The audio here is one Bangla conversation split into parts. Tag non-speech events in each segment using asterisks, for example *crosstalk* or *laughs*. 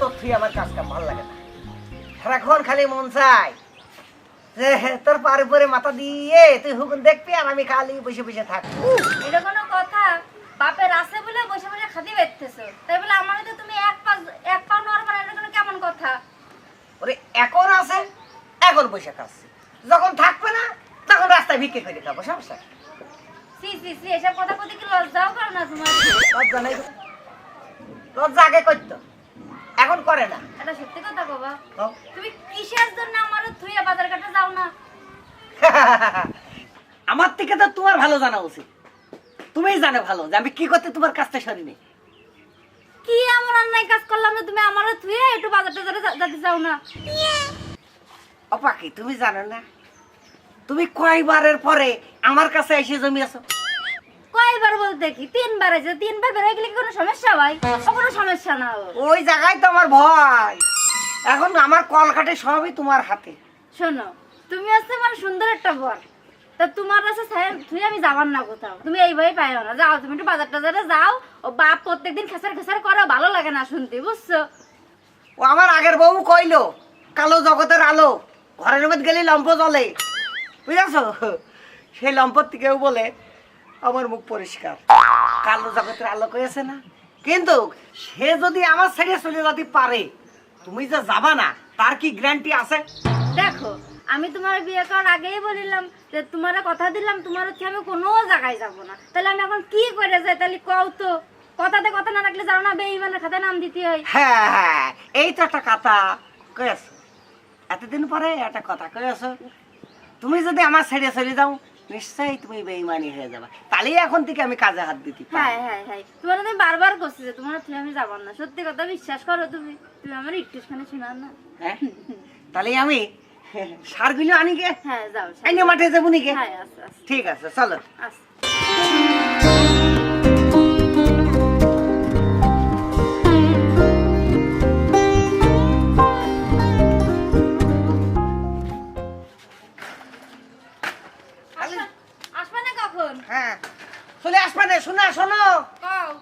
তোর তুই আমার কাজ কাম ভালো লাগে না। সারাক্ষণ খালি মন চাই যে তোর পারে পরে মাথা দিয়ে তুই হুকুন দেখবি আর আমি খালি বসে বসে থাকব। এটা কোনো কথা। বাপের আছে বলে বসে বসে খাদি বেচতেছো তাই বলে আমার তো তুমি এক পা এক পা নরমাল এটা কোনো কেমন কথা? ওরে এখন আছে এখন বসে খাচ্ছি। যখন থাকবে না তখন রাস্তায় ভিক্ষে করে খাব সমস্যা? সি সি সি এসব কথা বলতে কি লজ্জাও করো না তোমার? লজ্জা নেই? লজ্জা আগে করতো। এখন করে না। এটা সত্যি কথা বাবা তুমি কিসের জন্য আমার থুইয়া বাজার ঘাটে যাও না? *laughs* আমার থেকে তো তোমার ভালো জানা উচিত। তুমিই জানো ভালো যে আমি কি করতে তোমার কাছটা সরিনি। কি এমন অন্যায় কাজ করলাম যে তুমি আমার থুইয়া একটু বাজার টাজারে যা- যেতে চাও না? অপাকি তুমি জানো না? তুমি কয়বারের পরে আমার কাছে এসে জমি আছো? কয়বার বলতে কি? তিনবার আছে তিনবার বেরোয় গেলে কি কোনো সমস্যা ভাই? ও কোনো সমস্যা না ওই জায়গায় তো আমার ভয়। এখন আমার কলকাটে সবই তোমার হাতে। শোনো তুমি হচ্ছে আমার সুন্দর একটা বর। তা তোমার কাছে তুই আমি যাবার না কোথাও। তুমি এইভাবে পাইও না। যাও তুমি একটু বাজার টাজারে যাও। ও বাপ প্রত্যেকদিন খেসার খেসার করো ভালো লাগে না শুনতে বুঝছ? ও আমার আগের বউ কইলো কালো জগতের আলো ঘরের মধ্যে গেলে লম্প জ্বলে বুঝেছ? সেই লম্পর থেকেও বলে আমার মুখ পরিষ্কার। কালো জগতের আলো কয়েছে না? কিন্তু সে যদি আমার ছেড়ে চলে যেতে পারে তুমি যে যাবা না তার কি গ্যারান্টি আছে? দেখো আমি তোমার বিয়ে করার আগেই বলিলাম যে তোমার কথা দিলাম তোমার হচ্ছে আমি কোনো জায়গায় যাব না। তাহলে আমি এখন কি করে যাই? তাহলে কও তো কথাতে কথা না রাখলে জানো না বেইমানের খাতে নাম দিতে হয়। হ্যাঁ হ্যাঁ এই তো একটা কথা কয়েছ এতদিন পরে একটা কথা কয়েছ তুমি যদি আমার ছেড়ে চলে যাও নিশ্চয়ই তুমি বেইমানি হয়ে যাবা। তাহলেই এখন থেকে আমি কাজে হাত দিতে হ্যাঁ হ্যাঁ হ্যাঁ। তোমার আমি বারবার করছি যে তোমার তুমি আমি যাবার না। সত্যি কথা বিশ্বাস করো তুমি। তুমি আমার একটুখানি শোনার না। হ্যাঁ? তাহলে আমি সারগুলো আনি গে। হ্যাঁ যাও আইনে মাঠে যাব নিকে? হ্যাঁ আচ্ছা আচ্ছা। ঠিক আছে চলো। আচ্ছা। হ্যাঁ। চলে আসবে না শোনা শোনো।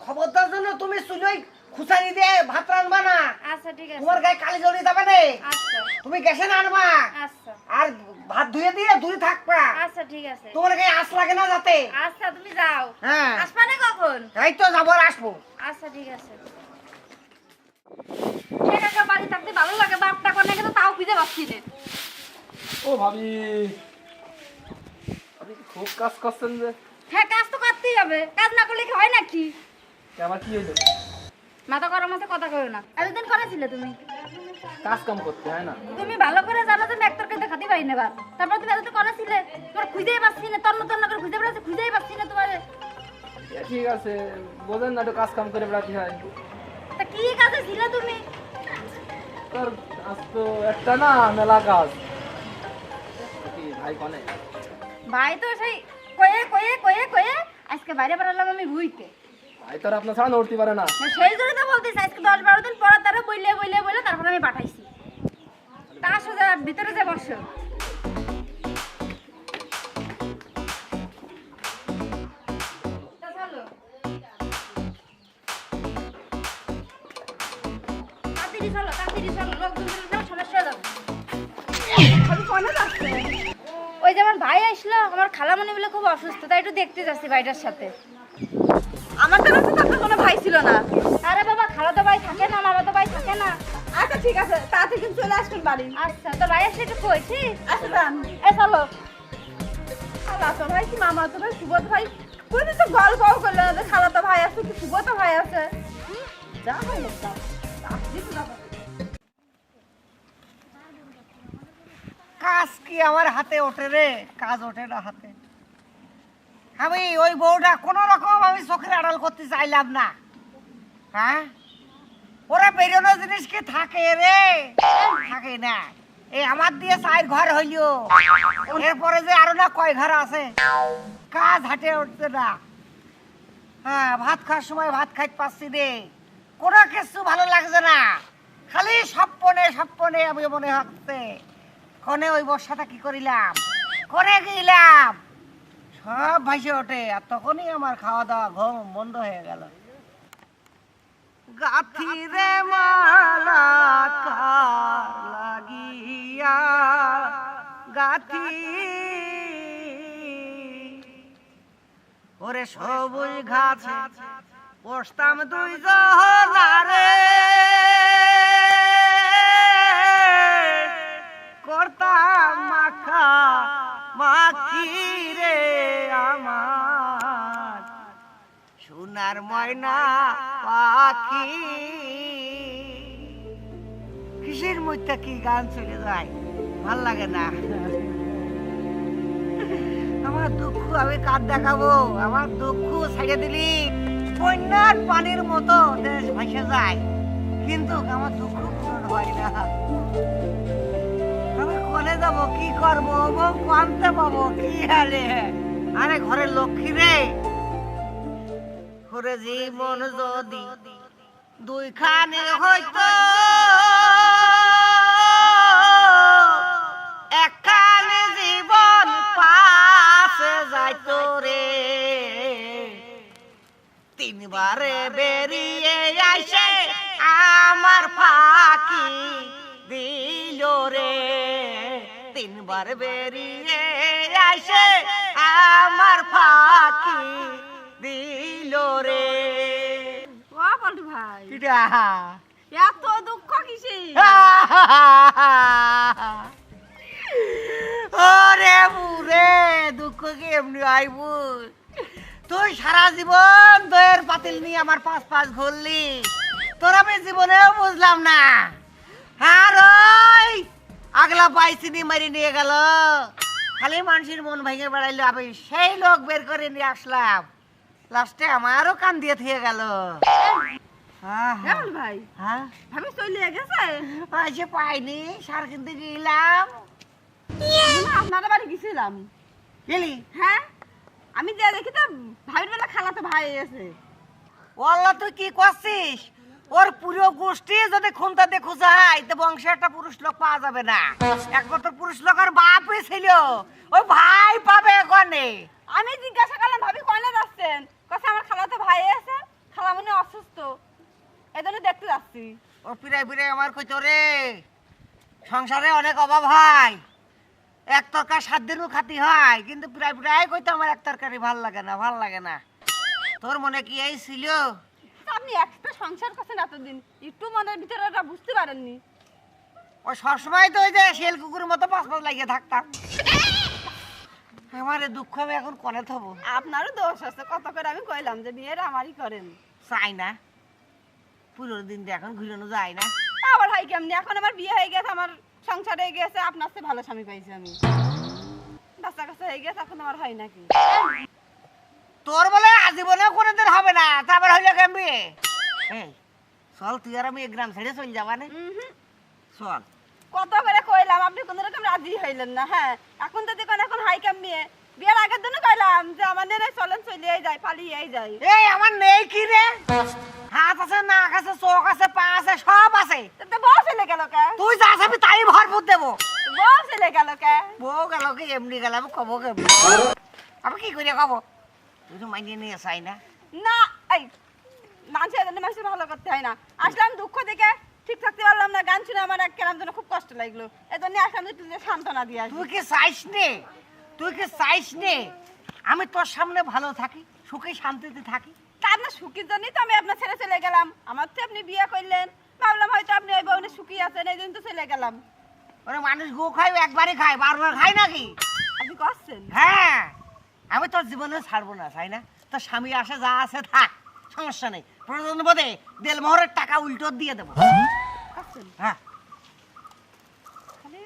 খবরদার জন্য তুমি চুলোই খুসানি দিয়ে ভাত রান্না না। আচ্ছা ঠিক আছে। তোমার গায়ে কালি জড়িয়ে যাবে না। আচ্ছা। তুমি গ্যাসে না আনবা। আচ্ছা। আর ভাত ধুয়ে দিয়ে দূরে থাকবা। আচ্ছা ঠিক আছে। তোমার গায়ে আঁশ লাগে না যাতে। আচ্ছা তুমি যাও। হ্যাঁ। আসবা না কখন? এই তো যাব আর আসব। আচ্ছা ঠিক আছে। একা বাড়ি থাকতে ভালো লাগে বাপটা কোনে কিন্তু তাও খুঁজে পাচ্ছি না। ও ভাবি আপনি খুব কাজ করছেন যে? হ্যাঁ কাজ তো করতেই হবে। কাজ না করলে কি হয় নাকি? কে আমার কি হইল? মাথা গরম আছে কথা কইও না। এতদিন করেছিলে তুমি? কাজ কাম করতে হয় না? তুমি ভালো করে জানো যে মেক্টরকে দেখাতে পারি না বার তারপর তুমি এতদিন করেছিলে তোমার খুঁজেই পাচ্ছি না তন্ন তন্ন করে খুঁজে বেড়াচ্ছি খুঁজেই পাচ্ছি না তোমার। ঠিক আছে বোঝেন না একটু কাজ কাম করে বেড়াতে হয়। তা কি কাজে ছিলে তুমি? তোর আজ তো একটা না মেলা কাজ। ভাই কনে? ভাই তো সেই কয়ে কয়ে কয়ে কয়ে আজকে বাইরে বেড়ালাম আমি ভুইতে ভাই তোর আপনার ছাড়া নড়তে পারে না। সেই জন্য তো বলতেছি আজকে দশ বারো দিন পর তারা বইলে বইলে বইলে তারপর আমি পাঠাইছি। তা সোজা ভিতরে যে বসো। ভাই আসলো আমার খালামণি বলে খুব অসুস্থ তাই একটু দেখতে যাচ্ছি ভাইটার সাথে। আমার তো কাছে আপনার কোনো ভাই ছিল না। আরে বাবা খালা তো ভাই থাকে না মামা তো ভাই থাকে না। আচ্ছা ঠিক আছে তাড়াতাড়ি কিন্তু চলে আসবেন বাড়ি। আচ্ছা তো ভাই আসলে একটু কইছি আচ্ছা যান। এ চলো। খালা তো ভাই কি মামা তো ভাই সুবোধ ভাই? কোন তো গল গল করল যে খালা তো ভাই আছে কি সুবোধ ভাই আছে? যা হয় হোক, কাজ কি আমার হাতে ওঠে রে? কাজ ওঠে না হাতে। আমি ওই বউটা কোনো রকম আমি চোখের আড়াল করতে চাইলাম না। হ্যাঁ? ওরা বেরোনো জিনিস কি থাকে রে? থাকে না? এই আমার দিয়ে চার ঘর হইল। এরপরে যে আরও না কয় ঘর আছে? কাজ হাটে উঠছে না। হ্যাঁ ভাত খাওয়ার সময় ভাত খাইতে পাচ্ছি রে কোনো কিছু ভালো লাগছে না। খালি স্বপ্নে স্বপ্নে আমি মনে হচ্ছে। কনে ওই বর্ষাটা কি করিলাম? করে গেলাম। সব ভাসে ওঠে, আর তখনই আমার খাওয়া দাওয়া ঘুম বন্ধ হয়ে গেল। গাথিরে মালা লাগিয়া, গাথি। ওরে সবুজ ঘাছে বসতাম দুই জহনারে। করতাম মাখা মাখি রে আমার। সোনার ময়না পাখি। কিসের মধ্যে কি গান চলে যায়? ভালো লাগে না। আমার দুঃখ আমি কার দেখাবো? আমার দুঃখ ছেড়ে দিলি। বন্যার পানির মতো দেশ ভেসে যায়। কিন্তু আমার দুঃখ পূরণ হয় না। কলে যাব কি করব এবং কানতে পাবো, কি হালে আরে ঘরের লক্ষ্মী রে। করে জীবন যদি দুইখানে হয়তো একখানে জীবন পাশে যাইতো রে। তিনবারে বেরিয়ে আসে আমার ফাঁকি দিল রে। তিনবার বেরিয়ে আসে আমার ফাঁকি দিল রে। ও পল্টু ভাই। কিটা? এত দুঃখ কিসে ওরে বুরে দুঃখ কি এমনি আইব? তুই সারা জীবন দয়ের পাতিল নিয়ে আমার পাঁচ পাঁচ ঘুরলি। তোর আমি জীবনেও বুঝলাম না। আর ওই আগলা পাইছিনি মারি নিয়ে গেল। খালি মানুষের মন ভেঙে বেড়াইলো আমি সেই লোক বের করে নিয়ে আসলাম। লাস্টে আমারও কান দিয়ে থেকে গেল। হ্যাঁ ভাই হ্যাঁ? ভাবি চলে গেছে? পাইনি সার কিনতে গেলাম। আপনাদের বাড়ি গেছিলাম। গেলি? হ্যাঁ আমি যে দেখি তো ভাবির বেলা খালাতে ভাই এসে। ওল্লা তুই কি করছিস? ওর পুরো গোষ্ঠী যদি খুনতে দেখো যায় তো বংশে একটা পুরুষ লোক পাওয়া যাবে না। একমাত্র পুরুষ লোক আর বাপই ছিল। ওই ভাই পাবে এখানে আমি জিজ্ঞাসা করলাম ভাবি কয়না যাচ্ছেন? কথা আমার খালা তো ভাই আছে? খালা মনে অসুস্থ। এজন্য দেখতে যাচ্ছি। ও পিরাই পিড়াই আমার কইতো রে সংসারে অনেক অভাব হয়। এক তরকার সাত দিনও খাতি হয়। কিন্তু প্রায় প্রায় কইতো আমার এক তরকারি ভালো লাগে না ভালো লাগে না। তোর মনে কি এই ছিল? তা আপনি একটা সংসার করছেন এতদিন। একটু মনের ভিতরে ওটা বুঝতে পারেননি। ও সবসময় তো ওই যে শেল কুকুরের মতো পাঁচ পাঁচ লাগিয়ে থাকতাম। আমার দুঃখ আমি এখন কনে থবো? আপনারও দোষ আছে কত করে আমি কইলাম যে বিয়ের আমারই করেন। চাই না। পুরোনো দিন দিয়ে এখন ঘুরানো যায় না। আবার হয় কেমনি? এখন আমার বিয়ে হয়ে গেছে আমার সংসার হয়ে গেছে আপনার চেয়ে ভালো স্বামী পাইছি আমি। বাচ্চা কাচ্চা হয়ে গেছে এখন আমার হয় নাকি? তোর বলে আজীবনেও কোনোদিন হবে না তারপর হইলে কেমবি এই চল তুই আর আমি এক গ্রাম ছেড়ে চল যাবা না। চল। কত করে কইলাম আপনি কোন রকম রাজি হইলেন না হ্যাঁ? এখন যদি কোন এখন হাই কাম নিয়ে বিয়ের আগের দিনও কইলাম যে আমার নেই চলেন চলিয়ে যায় পালিয়ে যায় এই আমার নেই কি রে? হাত আছে নাক আছে চোখ আছে পা আছে সব আছে। তো বউ ছেলে গেল কে? তুই যা চাবি তাই ভরপুর দেবো। বউ ছেলে গেল কে? বউ গেল কে এমনি গেল আমি কব কেমনি? আমি কি করে কব? তুই তো মাইনে নিয়ে চাই না না এই মানুষের জন্য মানুষের ভালো করতে হয় না আসলাম দুঃখ দেখে ঠিক থাকতে পারলাম না গান শুনে আমার এক কেরাম জন্য খুব কষ্ট লাগল এজন্য আসলাম যে তুই সান্ত্বনা দিয়ে তুই কি চাইস নে তুই কি চাইস নে আমি তোর সামনে ভালো থাকি সুখে শান্তিতে থাকি তা আপনার সুখীর জন্যই তো আমি আপনার ছেড়ে চলে গেলাম আমার তো আপনি বিয়ে করলেন ভাবলাম হয়তো আপনি ওই বউনে সুখী আছেন এই জন্য তো চলে গেলাম ওরে মানুষ গো খায় একবারই খায় বারবার খায় নাকি আপনি করছেন হ্যাঁ আমি তোর জীবনে ছাড়বো না তাই না? তোর স্বামী আসে যা আছে থাক সমস্যা নেই। প্রয়োজন বোধে দেলমোহরের টাকা উল্টো দিয়ে দেবো। হ্যাঁ? খালি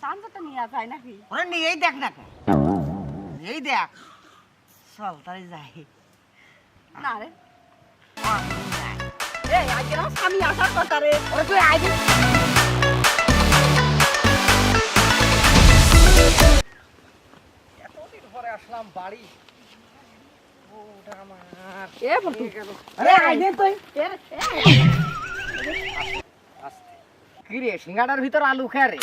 চান্সটা নিয়ে যায় নাকি? ওরে নিয়েই দেখ না এই দেখ। চল তাই যাই। না রে। আমার এই আজকে স্বামী আসার কথা রে। ওরে তুই আইবি বাড়ি। এ বলতু আরে আইবি তুই আসতে কি ভিতর আলু খেয়ে রে?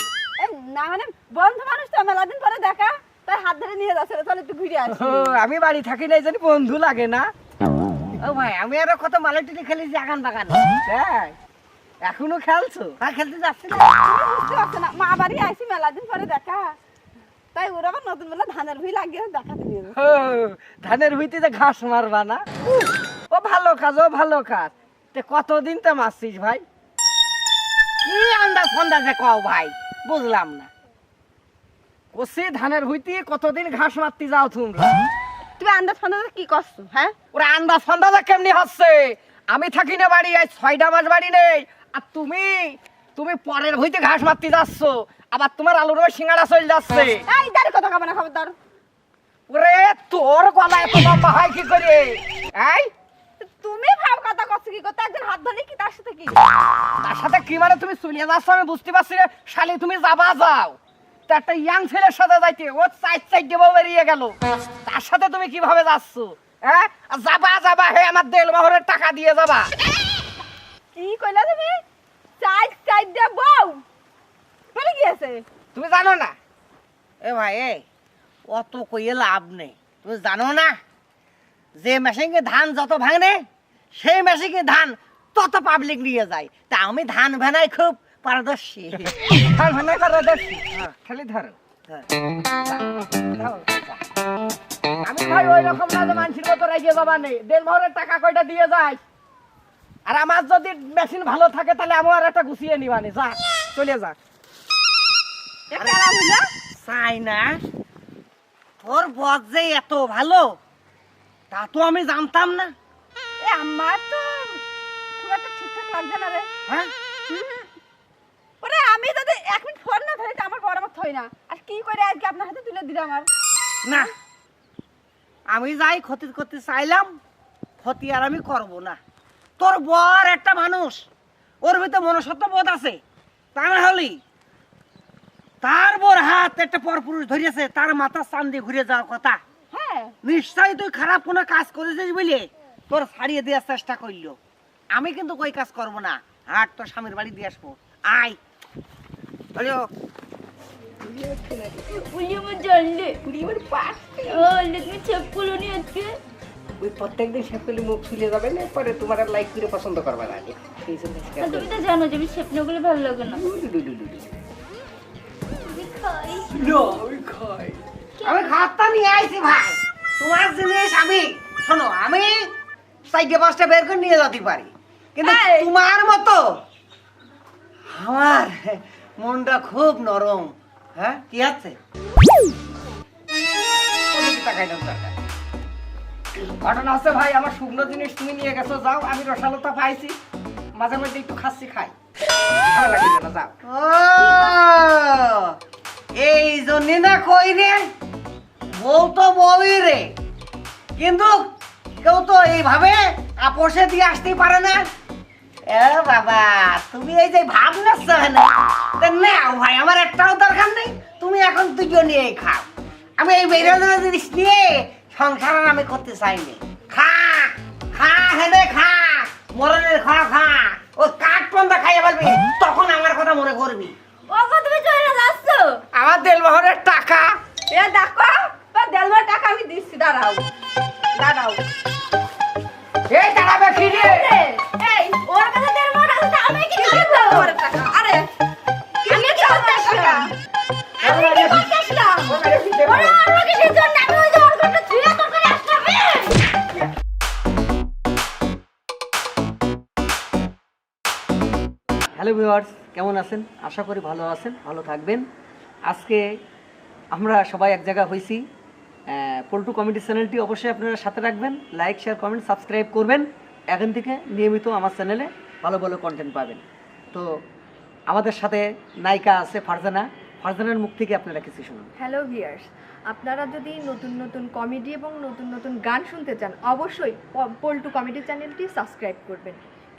না মানে বন্ধু মানুষ তো মেলা দিন পরে দেখা। তাই হাত ধরে নিয়ে যাচ্ছে রে, একটু ঘুরে আসি। আমি বাড়ি থাকি না জানি বন্ধু লাগে না। ও ভাই আমি আরও কত মালাটিনি খেলেছি আগান বাগান। এখনও খেলছো? আর খেলতে যাচ্ছি। না তুমি বুঝতে পারছ না। মা বাড়ি আইসি মেলা দিন পরে দেখা। তাই ওরা আবার নতুন বেলা ধানের ভুই লাগিয়ে দেখাতে নিয়ে ও, ধানের ভিত্তি যে ঘাস মারবা না? ও ভালো কাজ ও ভালো কাজ। তে কতদিন তো মারছিস ভাই? কি আন্দাজ ফন্দাজে কও ভাই? বুঝলাম না। কষি ধানের হইতে কতদিন ঘাস মারতে যাও তোমরা? তুমি আন্দাজ ফান্দাজ কি করছ হ্যাঁ? ওরা আন্দাজ ফন্দাজে কেমনি হচ্ছে? আমি থাকি না বাড়ি আজ ছয়টা মাস বাড়ি নেই। আর তুমি তুমি পরের হইতে ঘাস মারতে যাচ্ছ। আবার তোমার আলুর সিঙ্গাড়া চলে যাচ্ছে। এই দাঁড়ি কথা খাবে না খবরদার। ওরে তোর গলা এত লম্বা হয় কি করে? এই তুমি ভাব কথা কি করতে? একজন হাত ধরে কি তার সাথে কি? তার সাথে কি মানে তুমি চলিয়ে যাচ্ছ আমি বুঝতে পারছি রে শালি তুমি যাবা যাও। তা একটা ইয়াং ছেলের সাথে যাইতে ও চাই চাই দেবো বেরিয়ে গেল। তার সাথে তুমি কীভাবে যাচ্ছ? হ্যাঁ? যাবা যাবা হে আমার দেল মোহরের টাকা দিয়ে যাবা। কি কইলা তুমি? চাই বলে গিয়েছে তুমি জানো না? এ ভাই এ অত কইয়ে লাভ নেই। তুমি জানো না? যে মেশিনকে ধান যত ভাঙনে সেই মেশিনকে ধান তত পাবলিক নিয়ে যায়। তা আমি ধান ভেনাই খুব পারদর্শী। ধান ভেনাই পারদর্শী? হ্যাঁ, খালি ধরো। হ্যাঁ, দাও। আমি ভাই ওই রকম না যে মানুষের মতো রেগে যাবা নেই। দেড় টাকা কয়টা দিয়ে যায়? আর আমার যদি মেশিন ভালো থাকে তাহলে আমার একটা গুছিয়ে নিবানি। যা চলে যা। চাই না। তোর বদ যে এত ভালো তা তো আমি জানতাম না। এ আমার তো খুব একটা ঠিকঠাক লাগছে না রে। হ্যাঁ? ওরে আমি যদি এক মিনিট ফোন না ধরি তো আমার বড় আমার থই না। আর কি করে আজকে আপনার হাতে তুলে দিলে আমার না আমি যাই ক্ষতি করতে চাইলাম ক্ষতি আর আমি করব না। তোর বর একটা মানুষ ওর ভিতরে মনসত্ব বোধ আছে। তা না হলি তার বর হাত একটা পরপুরুষ ধরিয়েছে তার মাথা চান দিয়ে ঘুরে যাওয়ার কথা। হ্যাঁ। নিশ্চয়ই তুই খারাপ কোনো কাজ করেছিস বলে তোর ছাড়িয়ে দেওয়ার চেষ্টা করল। আমি কিন্তু কই কাজ করব না আর তোর স্বামীর বাড়ি দিয়ে আসব। আয়। হ্যালো ওই প্রত্যেকদিন মুখ ফুলে যাবে না পরে তোমার লাইক করে পছন্দ করবে না। তুমি তো জানো যে আমি স্বপ্নগুলো ভালো লাগে না। আমি খাতটা নিয়ে আইছি ভাই। তোমার জিনিস আমি শোনো আমি সাইডে পাঁচটা বের করে নিয়ে যেতে পারি। কিন্তু তোমার মতো আমার মনটা খুব নরম। হ্যাঁ কি আছে। ঘটনা হচ্ছে ভাই আমার শুকনো জিনিস তুমি নিয়ে গেছো যাও আমি রসালতা পাইছি। মাঝে মধ্যে একটু খাচ্ছি খাই। ভালো লাগে যাও। এই জন্যে না কই রে? বউ তো বউই রে। কিন্তু কেউ তো এইভাবে আপোষে দিয়ে আসতে পারে না। এ বাবা, তুমি এই যে ভাব নাচ্ছ না নাও ভাই, আমার একটাও দরকার নেই। তুমি এখন দুজন নিয়ে খাও। আমি এই বেরোনোর জিনিস নিয়ে সংসার আমি করতে চাইনি। খা খা, হেনে খা, মরণের খা খা। ও কাঠ পন্দা খাইয়ে ফেলবি তখন আমার কথা মনে করবি ওগো তুমি চলে যাচ্ছ? আমার দেলবহরের টাকা। এ দেখো বা দেড় টাকা আমি দিচ্ছি দাঁড়াও। দাঁড়াও। এই দাঁড়াবে কি রে? এই ওর কাছে দেড় আছে তা আমি কি কি করব টাকা আরে আমি কি করতে আসলাম? আমি কি করতে আসলাম? ওরা অন্য কিছুর জন্য আমি ওই যে ওর ঘরটা ছুঁয়ে তোর করে আসলাম হ্যালো ভিউয়ার্স কেমন আছেন? আশা করি ভালো আছেন, ভালো থাকবেন। আজকে আমরা সবাই এক জায়গা হয়েছি পল্টু কমেডি চ্যানেলটি অবশ্যই আপনারা সাথে রাখবেন, লাইক, শেয়ার, কমেন্ট, সাবস্ক্রাইব করবেন। এখান থেকে নিয়মিত আমার চ্যানেলে ভালো ভালো কন্টেন্ট পাবেন। তো আমাদের সাথে নায়িকা আছে ফারজানা। ফারজানার মুখ থেকে আপনারা কিছু শুনুন। হ্যালো ভিয়ার্স আপনারা যদি নতুন নতুন কমেডি এবং নতুন নতুন গান শুনতে চান, অবশ্যই পল্টু কমেডি চ্যানেলটি সাবস্ক্রাইব করবেন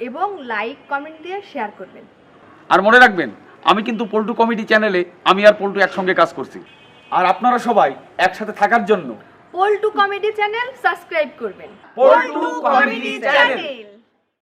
এবং লাইক কমেন্ট দিয়ে শেয়ার করবেন। আর মনে রাখবেন আমি কিন্তু পল্টু কমেডি চ্যানেলে আমি আর পল্টু একসঙ্গে কাজ করছি। আর আপনারা সবাই একসাথে থাকার জন্য পল্টু কমেডি চ্যানেল সাবস্ক্রাইব করবেন। Paltu comedy channel.